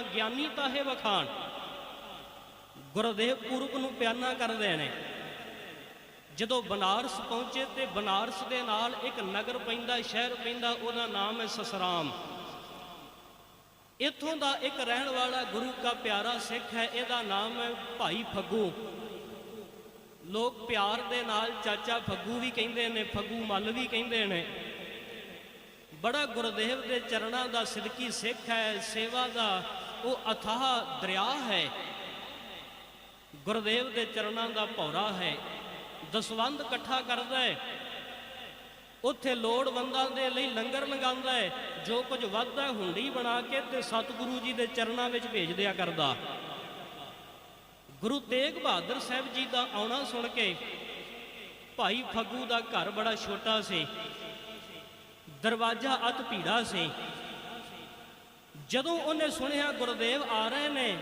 ਤਾਂ ਗਿਆਨੀ ਤਾਹੇ ਵਖਾਣ। ਗੁਰਦੇਵ ਪੁਰਬ ਨੂੰ ਪਿਆਨਾ ਕਰਦੇ ਨੇ। ਜਦੋਂ ਬਨਾਰਸ ਪਹੁੰਚੇ ਤੇ ਬਨਾਰਸ ਦੇ ਨਾਲ ਇੱਕ ਨਗਰ ਪੈਂਦਾ, ਸ਼ਹਿਰ ਪੈਂਦਾ, ਉਹਦਾ ਨਾਮ ਹੈ ਸਸਰਾਮ। ਇੱਥੋਂ ਦਾ ਇੱਕ ਰਹਿਣ ਵਾਲਾ ਗੁਰੂ ਦਾ ਪਿਆਰਾ ਸਿੱਖ ਹੈ, ਇਹਦਾ ਨਾਮ ਹੈ ਭਾਈ ਫੱਗੂ। ਲੋਕ ਪਿਆਰ ਦੇ ਨਾਲ ਚਾਚਾ ਫੱਗੂ ਵੀ ਕਹਿੰਦੇ ਨੇ, ਫੱਗੂ ਮੱਲ ਵੀ ਕਹਿੰਦੇ ਨੇ। ਬੜਾ ਗੁਰਦੇਵ ਦੇ ਚਰਨਾਂ ਦਾ ਸਿਦਕੀ ਸਿੱਖ ਹੈ, ਸੇਵਾ ਦਾ ਉਹ ਅਥਾਹ ਦਰਿਆ ਹੈ। ਗੁਰਦੇਵ ਦੇ ਚਰਨਾਂ ਦਾ ਭੌਰਾ ਹੈ। ਦਸਵੰਦ ਇਕੱਠਾ ਕਰਦਾ ਹੈ। ਉੱਥੇ ਲੋੜਵੰਦਾਂ ਦੇ ਲਈ ਲੰਗਰ ਲਗਾਉਂਦਾ ਹੈ। ਜੋ ਕੁਝ ਵੱਧਦਾ ਹੁੰਡੀ ਬਣਾ ਕੇ ਤੇ ਸਤਿਗੁਰੂ ਜੀ ਦੇ ਚਰਨਾਂ ਵਿੱਚ ਭੇਜ ਦਿਆ ਕਰਦਾ। ਗੁਰੂ ਤੇਗ ਬਹਾਦਰ ਸਾਹਿਬ ਜੀ ਦਾ ਆਉਣਾ ਸੁਣ ਕੇ ਭਾਈ ਫੱਗੂ ਦਾ ਘਰ ਬੜਾ ਛੋਟਾ ਸੀ। ਦਰਵਾਜ਼ਾ ਅਤ ਭੀੜਾ ਸੀ। ਜਦੋਂ ਉਹਨੇ ਸੁਣਿਆ ਗੁਰਦੇਵ ਆ ਰਹੇ ਨੇ,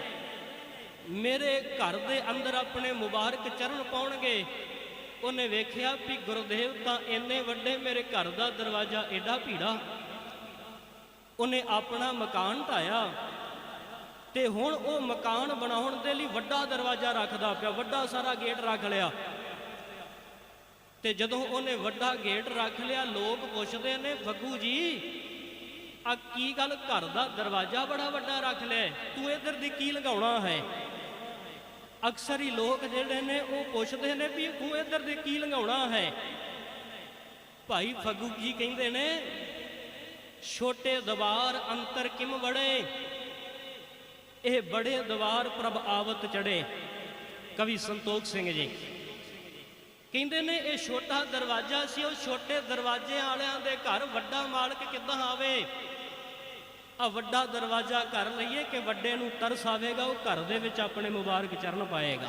ਮੇਰੇ ਘਰ ਦੇ ਅੰਦਰ ਆਪਣੇ ਮੁਬਾਰਕ ਚਰਨ ਪਾਉਣਗੇ। ਉਹਨੇ ਵੇਖਿਆ ਵੀ ਗੁਰਦੇਵ ਤਾਂ ਇੰਨੇ ਵੱਡੇ ਮੇਰੇ ਘਰ ਦਾ ਦਰਵਾਜ਼ਾ ਏਡਾ ਭੀੜਾ। ਉਹਨੇ ਆਪਣਾ ਮਕਾਨ ਢਾਇਆ ਤੇ ਹੁਣ ਉਹ ਮਕਾਨ ਬਣਾਉਣ ਦੇ ਲਈ ਵੱਡਾ ਦਰਵਾਜ਼ਾ ਰੱਖਦਾ ਪਿਆ, ਵੱਡਾ ਸਾਰਾ ਗੇਟ ਰੱਖ ਲਿਆ। ਤੇ ਜਦੋਂ ਉਹਨੇ ਵੱਡਾ ਗੇਟ ਰੱਖ ਲਿਆ, ਲੋਕ ਪੁੱਛਦੇ ਨੇ, ਫੱਗੂ ਜੀ ਆ ਕੀ ਗੱਲ? ਘਰ ਦਾ ਦਰਵਾਜ਼ਾ ਬੜਾ ਵੱਡਾ ਰੱਖ ਲਿਆ ਤੂੰ ਇੱਧਰ ਦੀ ਕੀ ਲਗਾਉਣਾ ਹੈ? ਅਕਸਰ ਹੀ ਲੋਕ ਜਿਹੜੇ ਨੇ, ਉਹ ਪੁੱਛਦੇ ਨੇ ਵੀ ਤੂੰ ਇੱਧਰ ਦੀ ਕੀ ਲੰਘਾਉਣਾ ਹੈ? ਭਾਈ ਫੱਗੂ ਜੀ ਕਹਿੰਦੇ ਨੇ? ਛੋਟੇ ਦਵਾਰ ਅੰਤਰ ਕਿਮ ਵੜੇ? ਇਹ ਬੜੇ ਦਵਾਰ ਪ੍ਰਭ ਆਵਤ ਚੜੇ। ਕਵੀ ਸੰਤੋਖ ਸਿੰਘ ਜੀ। ਕਹਿੰਦੇ ਨੇ ਇਹ ਛੋਟਾ ਦਰਵਾਜ਼ਾ ਸੀ, ਉਹ ਛੋਟੇ ਦਰਵਾਜ਼ੇ ਵਾਲਿਆਂ ਦੇ ਘਰ ਵੱਡਾ ਮਾਲਕ ਕਿੱਦਾਂ ਆਵੇ? ਆ ਵੱਡਾ ਦਰਵਾਜ਼ਾ ਕਰ ਲਈਏ ਕਿ ਵੱਡੇ ਨੂੰ ਤਰਸ ਆਵੇਗਾ, ਉਹ ਘਰ ਦੇ ਵਿੱਚ ਆਪਣੇ ਮੁਬਾਰਕ ਚਰਨ ਪਾਏਗਾ।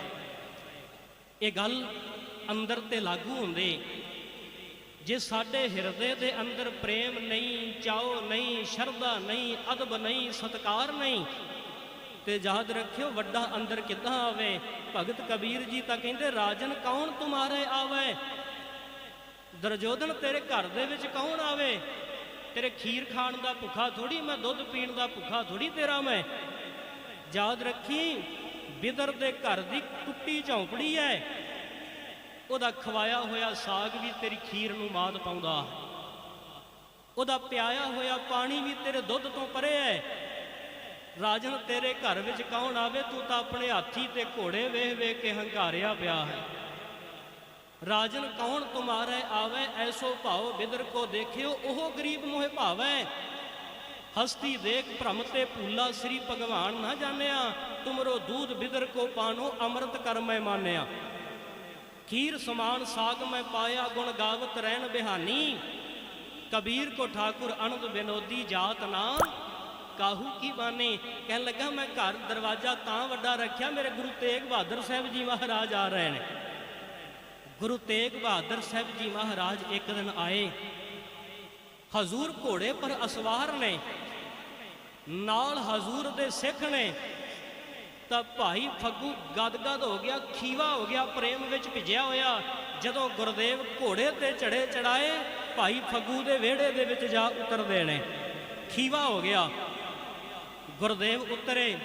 ਇਹ ਗੱਲ ਅੰਦਰ ਤੇ ਲਾਗੂ ਹੁੰਦੀ। ਜੇ ਸਾਡੇ ਹਿਰਦੇ ਦੇ ਅੰਦਰ ਪ੍ਰੇਮ ਨਹੀਂ ਚਾਓ ਨਹੀਂ, ਸ਼ਰਧਾ ਨਹੀਂ, ਅਦਬ ਨਹੀਂ, ਸਤਕਾਰ ਨਹੀਂ ਤੇ ਯਾਦ ਰੱਖਿਓ, ਵੱਡਾ ਅੰਦਰ ਕਿੱਦਾਂ ਆਵੇ? ਭਗਤ ਕਬੀਰ ਜੀ ਤਾਂ ਕਹਿੰਦੇ, ਰਾਜਨ ਕੌਣ ਤੁਮਾਰੇ ਆਵੇ? ਦਰਜੋਦਨ ਤੇਰੇ ਘਰ ਦੇ ਵਿੱਚ ਕੌਣ ਆਵੇ? ਤੇਰੇ ਖੀਰ ਖਾਣ ਦਾ ਭੁੱਖਾ ਥੋੜੀ ਮੈਂ ਦੁੱਧ ਪੀਣ ਦਾ ਭੁੱਖਾ ਥੋੜੀ ਤੇਰਾ ਮੈਂ। ਯਾਦ ਰੱਖੀ, ਬਿਦਰ ਦੇ ਘਰ ਦੀ ਕੁੱਟੀ ਝੌਂਪੜੀ ਹੈ ਉਹਦਾ ਖਵਾਇਆ ਹੋਇਆ ਸਾਗ ਵੀ ਤੇਰੀ ਖੀਰ ਨੂੰ ਮਾਦ ਪਾਉਂਦਾ। ਉਹਦਾ ਪਿਆਇਆ ਹੋਇਆ ਪਾਣੀ ਵੀ ਤੇਰੇ ਦੁੱਧ ਤੋਂ ਪਰੇ ਹੈ ਰਾਜਨ, ਤੇਰੇ ਘਰ ਵਿੱਚ ਕੌਣ ਆਵੇ? ਤੂੰ ਤਾਂ ਆਪਣੇ ਹਾਥੀ ਤੇ ਘੋੜੇ ਵੇਖ ਵੇਖ ਕੇ ਹੰਕਾਰਿਆ ਪਿਆ ਹੈ। ਰਾਜਨ, ਕੌਣ ਤੁਮਾਰੇ ਆਵੇ? ਐਸੋ ਭਾਉ ਬਿਦਰ ਕੋ ਦੇਖਿਓ, ਉਹ ਗਰੀਬ ਮੋਹਿ ਭਾਵੈ। ਹਸਤੀ ਦੇਖ ਭ੍ਰਮ ਤੇ ਭੂਲਾ, ਸ੍ਰੀ ਭਗਵਾਨ ਨਾ ਜਾਣਿਆ। ਤੁਮਰੋ ਦੂਧ ਬਿਦਰ ਕੋ ਪਾਨੋ ਅੰਮ੍ਰਿਤ ਕਰ ਮੈਂ ਮਾਨਿਆ। ਖੀਰ ਸਮਾਨ ਸਾਗ ਮੈਂ ਪਾਇਆ, ਗੁਣ ਗਾਵਤ ਰਹਿਣ ਬਿਹਾਨੀ। ਕਬੀਰ ਕੋ ਠਾਕੁਰ ਅਨੰਦ ਵਿਨੋਦੀ ਜਾਤ ਨਾਮ ਕਾਹੂ ਕੀ ਬਾਨੇ? ਕਹਿਣ ਲੱਗਾ, ਮੈਂ ਘਰ ਦਰਵਾਜ਼ਾ ਤਾਂ ਵੱਡਾ ਰੱਖਿਆ, ਮੇਰੇ ਗੁਰੂ ਤੇਗ ਬਹਾਦਰ ਸਾਹਿਬ ਜੀ ਮਹਾਰਾਜ ਆ ਰਹੇ ਨੇ। ਗੁਰੂ ਤੇਗ ਬਹਾਦਰ ਸਾਹਿਬ ਜੀ ਮਹਾਰਾਜ ਇੱਕ ਦਿਨ ਆਏ। ਹਜ਼ੂਰ ਘੋੜੇ ਪਰ ਅਸਵਾਰ ਨੇ। ਨਾਲ ਹਜ਼ੂਰ ਦੇ ਸਿੱਖ ਨੇ। ਤਾਂ ਭਾਈ ਫੱਗੂ ਗਦਗਦ ਹੋ ਗਿਆ, ਖੀਵਾ ਹੋ ਗਿਆ, ਪ੍ਰੇਮ ਵਿੱਚ ਭਿਜਿਆ ਹੋਇਆ। ਜਦੋਂ ਗੁਰਦੇਵ ਘੋੜੇ ਤੇ ਚੜੇ ਚੜਾਏ ਭਾਈ ਫੱਗੂ ਦੇ ਵਿਹੜੇ ਦੇ ਵਿੱਚ ਜਾ ਉਤਰਦੇ ਨੇ। ਖੀਵਾ ਹੋ ਗਿਆ। ਗੁਰਦੇਵ ਉਤਰੇ,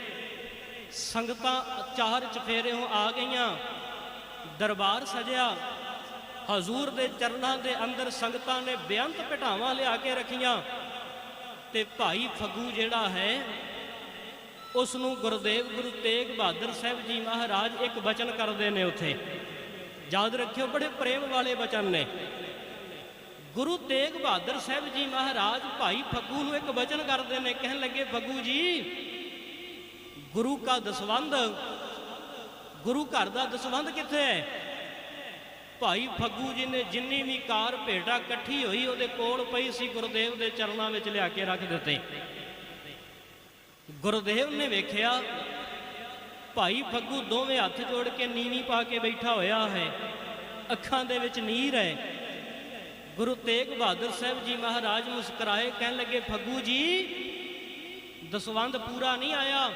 ਸੰਗਤਾਂ ਚਾਰ ਚਫੇਰਿਓਂ ਆ ਗਈਆਂ, ਦਰਬਾਰ ਸਜਿਆ। ਹਜ਼ੂਰ ਦੇ ਚਰਨਾਂ ਦੇ ਅੰਦਰ ਸੰਗਤਾਂ ਨੇ ਬੇਅੰਤ ਪਟਾਵਾਂ ਲਿਆ ਕੇ ਰੱਖੀਆਂ। ਤੇ ਭਾਈ ਫੱਗੂ ਜਿਹੜਾ ਹੈ ਉਸ ਨੂੰ ਗੁਰਦੇਵ ਗੁਰੂ ਤੇਗ ਬਹਾਦਰ ਸਾਹਿਬ ਜੀ ਮਹਾਰਾਜ ਇੱਕ ਬਚਨ ਕਰਦੇ ਨੇ ਉੱਥੇ। ਯਾਦ ਰੱਖਿਓ, ਬੜੇ ਪ੍ਰੇਮ ਵਾਲੇ ਬਚਨ ਨੇ। ਗੁਰੂ ਤੇਗ ਬਹਾਦਰ ਸਾਹਿਬ ਜੀ ਮਹਾਰਾਜ ਭਾਈ ਫੱਗੂ ਨੂੰ ਇੱਕ ਵਚਨ ਕਰਦੇ ਨੇ, ਕਹਿਣ ਲੱਗੇ, ਫੱਗੂ ਜੀ, ਗੁਰੂ ਕਾ ਦਸਵੰਧ, ਗੁਰੂ ਘਰ ਦਾ ਦਸਵੰਧ ਕਿੱਥੇ ਹੈ? ਭਾਈ ਫੱਗੂ ਜੀ ਨੇ ਜਿੰਨੀ ਵੀ ਕਾਰ ਭੇਟਾ ਇਕੱਠੀ ਹੋਈ, ਉਹਦੇ ਕੋਲ ਪਈ ਸੀ, ਗੁਰਦੇਵ ਦੇ ਚਰਨਾਂ ਵਿੱਚ ਲਿਆ ਕੇ ਰੱਖ ਦਿੱਤੇ। ਗੁਰਦੇਵ ਨੇ ਵੇਖਿਆ, ਭਾਈ ਫੱਗੂ ਦੋਵੇਂ ਹੱਥ ਜੋੜ ਕੇ ਨੀਵੀਂ ਪਾ ਕੇ ਬੈਠਾ ਹੋਇਆ ਹੈ। ਅੱਖਾਂ ਦੇ ਵਿੱਚ ਨੀਰ ਹੈ। ਗੁਰੂ ਤੇਗ ਬਹਾਦਰ ਸਾਹਿਬ ਜੀ ਮਹਾਰਾਜ ਮੁਸਕਰਾਏ, ਕਹਿਣ ਲੱਗੇ, ਫੱਗੂ ਜੀ, ਦਸਵੰਧ ਪੂਰਾ ਨਹੀਂ ਆਇਆ।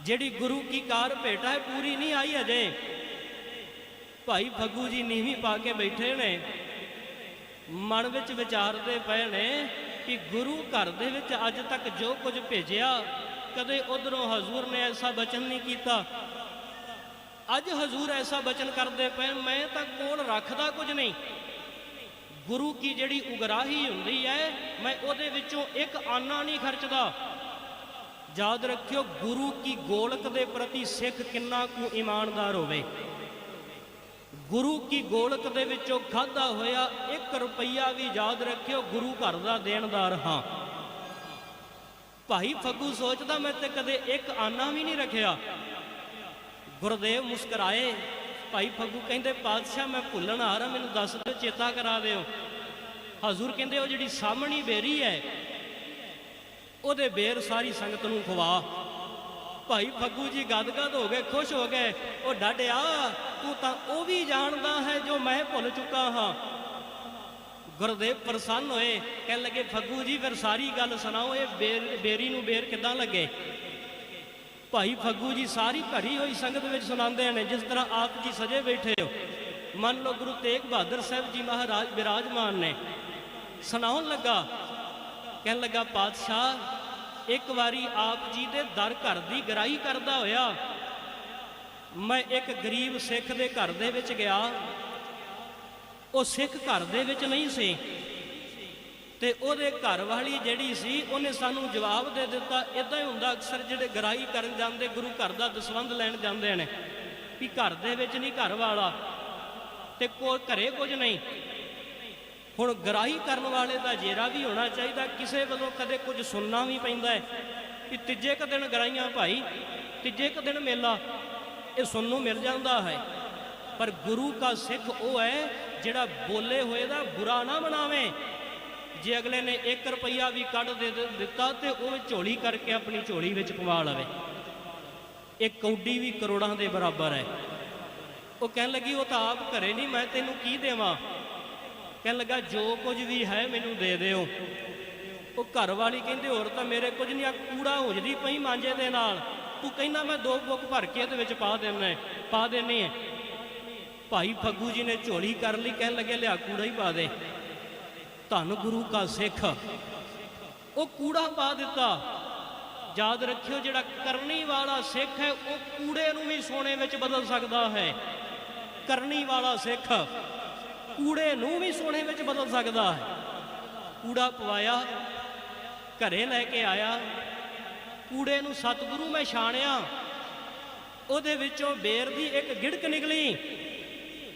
ਜਿਹੜੀ ਗੁਰੂ ਕੀ ਕਾਰ ਭੇਟਾ ਹੈ, ਪੂਰੀ ਨਹੀਂ ਆਈ ਅਜੇ। ਭਾਈ ਫੱਗੂ ਜੀ ਨੀਵੀਂ ਪਾ ਕੇ ਬੈਠੇ ਨੇ। ਮਨ ਵਿੱਚ ਵਿਚਾਰਦੇ ਪਏ ਨੇ ਕਿ ਗੁਰੂ ਘਰ ਦੇ ਵਿੱਚ ਅੱਜ ਤੱਕ ਜੋ ਕੁਝ ਭੇਜਿਆ, ਕਦੇ ਉਧਰੋਂ ਹਜ਼ੂਰ ਨੇ ਐਸਾ ਬਚਨ ਨਹੀਂ ਕੀਤਾ। ਅੱਜ ਹਜ਼ੂਰ ਐਸਾ ਬਚਨ ਕਰਦੇ ਪਏ, ਮੈਂ ਤਾਂ ਕੋਲ ਰੱਖਦਾ ਕੁਝ ਨਹੀਂ। ਗੁਰੂ ਕੀ ਜਿਹੜੀ ਉਗਰਾਹੀ ਹੁੰਦੀ ਹੈ, ਮੈਂ ਉਹਦੇ ਵਿੱਚੋਂ ਇੱਕ ਆਨਾ ਨਹੀਂ ਖਰਚਦਾ। ਯਾਦ ਰੱਖਿਓ, ਗੁਰੂ ਕੀ ਗੋਲਕ ਦੇ ਪ੍ਰਤੀ ਸਿੱਖ ਕਿੰਨਾ ਕੁ ਇਮਾਨਦਾਰ ਹੋਵੇ। ਗੁਰੂ ਕੀ ਗੋਲਕ ਦੇ ਵਿੱਚੋਂ ਖਾਦਾ ਹੋਇਆ 1 ਰੁਪਈਆ ਵੀ ਯਾਦ ਰੱਖਿਓ, ਗੁਰੂ ਘਰ ਦਾ ਦੇਣਦਾਰ ਹਾਂ। ਭਾਈ ਫੱਗੂ ਸੋਚਦਾ ਮੈਂ ਤੇ ਕਦੇ ਇੱਕ ਆਨਾ ਵੀ ਨਹੀਂ ਰੱਖਿਆ। ਗੁਰਦੇਵ ਮੁਸਕਰਾਏ ਭਾਈ ਫੱਗੂ ਕਹਿੰਦੇ, ਪਾਤਸ਼ਾਹ, ਮੈਂ ਭੁੱਲਣ ਆ ਰਿਹਾ, ਮੈਨੂੰ ਦੱਸ ਦਿਓ, ਚੇਤਾ ਕਰਾ ਦਿਓ ਹਜ਼ੂਰ ਕਹਿੰਦੇ, ਉਹ ਜਿਹੜੀ ਸਾਹਮਣੀ ਬੇਰੀ ਹੈ, ਉਹਦੇ ਬੇਰ ਸਾਰੀ ਸੰਗਤ ਨੂੰ ਖਵਾ। ਭਾਈ ਫੱਗੂ ਜੀ ਗਦਗਦ ਹੋ ਗਏ, ਖੁਸ਼ ਹੋ ਗਏ, ਉਹ ਡਾਡਿਆ ਤੂੰ ਤਾਂ ਉਹ ਵੀ ਜਾਣਦਾ ਹੈ ਜੋ ਮੈਂ ਭੁੱਲ ਚੁੱਕਾ ਹਾਂ। ਗੁਰਦੇਵ ਪ੍ਰਸੰਨ ਹੋਏ, ਕਹਿਣ ਲੱਗੇ, ਫੱਗੂ ਜੀ, ਫਿਰ ਸਾਰੀ ਗੱਲ ਸੁਣਾਓ, ਇਹ ਬੇਰ, ਬੇਰੀ ਨੂੰ ਬੇਰ ਕਿਦਾਂ ਲੱਗੇ? ਭਾਈ ਫੱਗੂ ਜੀ ਸਾਰੀ ਭਰੀ ਹੋਈ ਸੰਗਤ ਵਿੱਚ ਸੁਣਾਉਂਦੇ ਨੇ, ਜਿਸ ਤਰ੍ਹਾਂ ਆਪ ਜੀ ਸਜੇ ਬੈਠੇ ਹੋ। ਮੰਨ ਲਓ ਗੁਰੂ ਤੇਗ ਬਹਾਦਰ ਸਾਹਿਬ ਜੀ ਮਹਾਰਾਜ ਬਿਰਾਜਮਾਨ ਨੇ। ਸੁਣਾਉਣ ਲੱਗਾ, ਕਹਿਣ ਲੱਗਾ, ਪਾਤਸ਼ਾਹ, ਇੱਕ ਵਾਰੀ ਆਪ ਜੀ ਦੇ ਦਰ ਘਰ ਦੀ ਗਰਾਈ ਕਰਦਾ ਹੋਇਆ, ਮੈਂ ਇੱਕ ਗਰੀਬ ਸਿੱਖ ਦੇ ਘਰ ਦੇ ਵਿੱਚ ਗਿਆ। ਉਹ ਸਿੱਖ ਘਰ ਦੇ ਵਿੱਚ ਨਹੀਂ ਸੀ। ਤੇ ਉਹਦੇ ਘਰ ਵਾਲੀ ਜਿਹੜੀ ਸੀ, ਉਹਨੇ ਸਾਨੂੰ ਜਵਾਬ ਦੇ ਦਿੱਤਾ। ਇਦਾਂ ਹੀ ਹੁੰਦਾ ਅਕਸਰ ਜਿਹੜੇ ਗਰਾਈ ਕਰਨ ਜਾਂਦੇ, ਗੁਰੂ ਘਰ ਦਾ ਦਸਵੰਧ ਲੈਣ ਜਾਂਦੇ ਨੇ ਵੀ ਘਰ ਦੇ ਵਿੱਚ ਨਹੀਂ ਘਰ ਵਾਲਾ ਤੇ ਕੋ ਘਰੇ ਕੁਝ ਨਹੀਂ। ਹੁਣ ਗਰਾਈ ਕਰਨ ਵਾਲੇ ਦਾ ਜੇਰਾ ਵੀ ਹੋਣਾ ਚਾਹੀਦਾ। ਕਿਸੇ ਵੱਲੋਂ ਕਦੇ ਕੁਝ ਸੁਣਨਾ ਵੀ ਪੈਂਦਾ ਹੈ ਕਿ ਤੀਜੇ ਕ ਦਿਨ ਗਰਾਈਆਂ ਭਾਈ, ਤੀਜੇ ਕ ਦਿਨ ਮੇਲਾ, ਇਹ ਸੁਣਨ ਨੂੰ ਮਿਲ ਜਾਂਦਾ ਹੈ। ਪਰ ਗੁਰੂ ਦਾ ਸਿੱਖ ਉਹ ਹੈ ਜਿਹੜਾ ਬੋਲੇ ਹੋਏ ਦਾ ਬੁਰਾ ਨਾ ਬਣਾਵੇ ਜੇ ਅਗਲੇ ਨੇ 1 ਰੁਪਈਆ ਵੀ ਕੱਢ ਦੇ ਦੇ- ਦਿੱਤਾ ਤੇ ਉਹ ਝੋਲੀ ਕਰਕੇ ਆਪਣੀ ਝੋਲੀ ਵਿੱਚ ਪਵਾ ਲਵੇ। ਇਹ ਕੌਡੀ ਵੀ ਕਰੋੜਾਂ ਦੇ ਬਰਾਬਰ ਹੈ। ਉਹ ਕਹਿਣ ਲੱਗੀ, ਉਹ ਤਾਂ ਆਪ ਘਰੇ ਨਹੀਂ, ਮੈਂ ਤੈਨੂੰ ਕੀ ਦੇਵਾਂ? ਕਹਿਣ ਲੱਗਾ, ਜੋ ਕੁਝ ਵੀ ਹੈ, ਮੈਨੂੰ ਦੇ ਦਿਓ। ਉਹ ਘਰ ਵਾਲੀ ਕਹਿੰਦੇ, ਹੋਰ ਤਾਂ ਮੇਰੇ ਕੁਝ ਨਹੀਂ ਆ ਕੂੜਾ ਹੁਜਦੀ ਪਈ ਮਾਂਜੇ ਦੇ ਨਾਲ। ਤੂੰ ਕਹਿੰਦਾ, ਮੈਂ ਦੋ ਬੁੱਕ ਭਰ ਕੇ ਇਹਦੇ ਵਿੱਚ ਪਾ ਦੇਣਾ ਪਾ ਦੇਣੀ ਹੈ ਭਾਈ ਫੱਗੂ ਜੀ ਨੇ ਝੋਲੀ ਕਰ ਲਈ, ਕਹਿਣ ਲੱਗੇ, ਲਿਆ, ਕੂੜਾ ਹੀ ਪਾ ਦੇ। ਧੰਨ ਗੁਰੂ ਕਾ ਸਿੱਖ। ਉਹ ਕੂੜਾ ਪਾ ਦਿੱਤਾ। ਯਾਦ ਰੱਖਿਓ ਜਿਹੜਾ ਕਰਨੀ ਵਾਲਾ ਸਿੱਖ ਹੈ, ਉਹ ਕੂੜੇ ਨੂੰ ਵੀ ਸੋਨੇ ਵਿੱਚ ਬਦਲ ਸਕਦਾ ਹੈ। ਕਰਨੀ ਵਾਲਾ ਸਿੱਖ ਕੂੜੇ ਨੂੰ ਵੀ ਸੋਨੇ ਵਿੱਚ ਬਦਲ ਸਕਦਾ ਹੈ। ਕੂੜਾ ਪਵਾਇਆ, ਘਰੇ ਲੈ ਕੇ ਆਇਆ। ਕੂੜੇ ਨੂੰ ਸਤਿਗੁਰੂ ਮੈਂ ਛਾਣਿਆ। ਉਹਦੇ ਵਿੱਚੋਂ ਬੇਰ ਦੀ ਇੱਕ ਗਿੜਕ ਨਿਕਲੀ।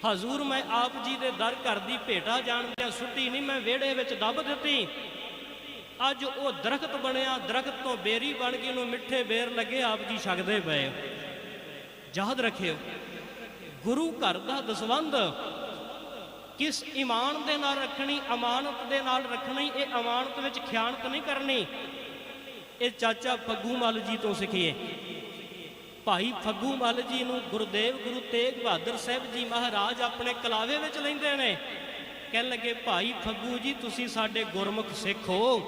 ਹਜ਼ੂਰ ਮੈਂ ਆਪ ਜੀ ਦੇ ਦਰ ਘਰ ਦੀ ਭੇਟਾ ਜਾਣਦਿਆਂ ਸੁੱਟੀ ਨਹੀਂ, ਮੈਂ ਵਿਹੜੇ ਵਿੱਚ ਦੱਬ ਦਿੱਤੀ। ਅੱਜ ਉਹ ਦਰਖਤ ਬਣਿਆ, ਦਰਖਤ ਤੋਂ ਬੇਰੀ ਬਣ ਗਈ ਨੂੰ ਮਿੱਠੇ ਬੇਰ ਲੱਗੇ ਆਪ ਜੀ ਛਕਦੇ ਪਏ। ਯਾਦ ਰੱਖਿਓ, ਗੁਰੂ ਘਰ ਦਾ ਦਸਵੰਧ, ਕਿਸ ਇਮਾਨ ਦੇ ਨਾਲ ਰੱਖਣੀ, ਅਮਾਨਤ ਦੇ ਨਾਲ ਰੱਖਣੀ, ਇਹ ਅਮਾਨਤ ਵਿੱਚ ਖਿਆਨਤ ਨਹੀਂ ਕਰਨੀ। ਇਹ ਚਾਚਾ ਪੱਗੂ ਮੱਲ ਜੀ ਤੋਂ ਸਿੱਖੀਏ। ਭਾਈ ਫੱਗੂ ਮੱਲ ਜੀ ਨੂੰ ਗੁਰਦੇਵ ਗੁਰੂ ਤੇਗ ਬਹਾਦਰ ਸਾਹਿਬ ਜੀ ਮਹਾਰਾਜ ਆਪਣੇ ਕਲਾਵੇ ਵਿੱਚ ਲੈਂਦੇ ਨੇ। ਕਹਿਣ ਲੱਗੇ, ਭਾਈ ਫੱਗੂ ਜੀ, ਤੁਸੀਂ ਸਾਡੇ ਗੁਰਮੁਖ ਸਿੱਖ ਹੋ।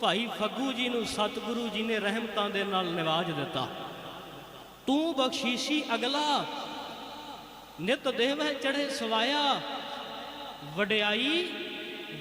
ਭਾਈ ਫੱਗੂ ਜੀ ਨੂੰ ਸਤਿਗੁਰੂ ਜੀ ਨੇ ਰਹਿਮਤਾਂ ਦੇ ਨਾਲ ਨਿਵਾਜ ਦਿੱਤਾ। ਤੂੰ ਬਖਸ਼ੀਸ਼ੀ ਅਗਲਾ। ਨਿਤ ਦੇਵ ਚੜੇ ਸਵਾਇਆ। ਵਡਿਆਈ